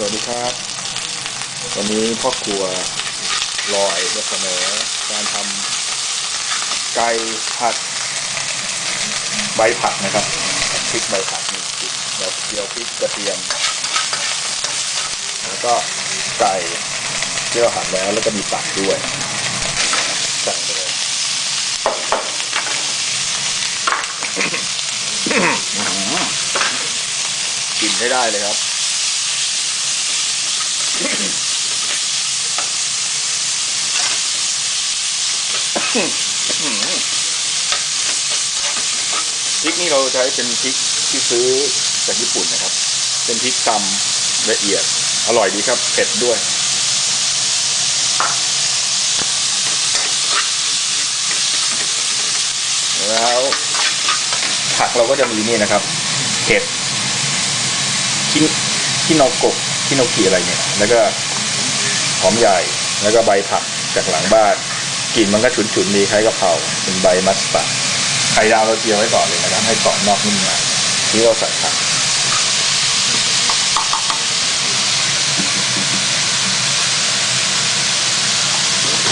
สวัสดีครับ วันนี้พ่อครัวลอยจะเสนอการทำไก่ผัด ใบผักนะครับพริกใบผักนี่พริกแล้วเจียวพริกกระเทียม แล้วก็ไก่ที่เราหั่นแล้วแล้วก็มีตับด้วยใส่ไปเลยกลินให้ได้เลยครับ พริกนี่เราใช้เป็นพริกที่ซื้อจากญี่ปุ่นนะครับ เป็นพริกตำละเอียด อร่อยดีครับเผ็ดด้วยแล้วผักเราก็จะมีนี่นะครับ เห็ดคินคินโกะคิ โนกิอะไรเนี่ยแล้วก็หอมใหญ่แล้วก็ใบผักจากหลังบ้านกลิ่นมันก็ฉุนๆดีคล้ายกะเพราเป็นใบมัสตาร์ดไข่ดาวเราเจียวไว้ก่อนเลยนะครับให้กรอบนอกนุ่มในที่เราใส่ผัก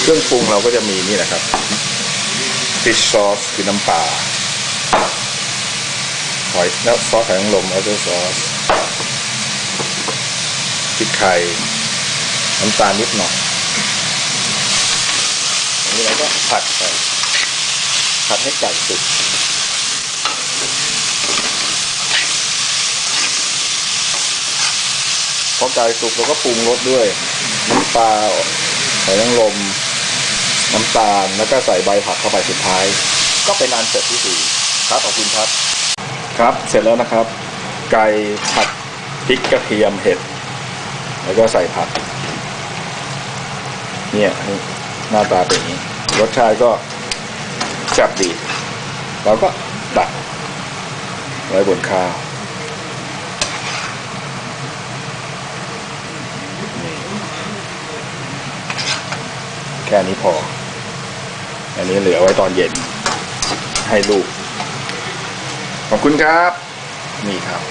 เครื่องปรุงเราก็จะมีนี่นะครับ fish sauce คือน้ำปลาหอยแล้วซอสหอยนางรมออเดอร์ซอส พริกไทยน้ำตาลนิดหน่อยอันนี้เราก็ผัดไปผัดให้ไก่สุกพอไก่สุกเราก็ปรุงรสด้วยน้ำปลาหอยนางรมน้ำตาลแล้วก็ใส่ใบผักเข้าไปสุดท้าย ก็เป็นอันเสร็จที่สี่ครับขอบคุณครับ ครับเสร็จแล้วนะครับ ไก่ผัดพริกกระเทียมเห็ด แล้วก็ใส่ผัก เนี่ยหน้าตาเป็นอย่างนี้ รสชาติก็แซ่บดี เราก็ตักไว้บนข้าวแค่นี้พอ อันนี้เหลือไว้ตอนเย็น ให้ลูก ขอบคุณครับ นี่ครับ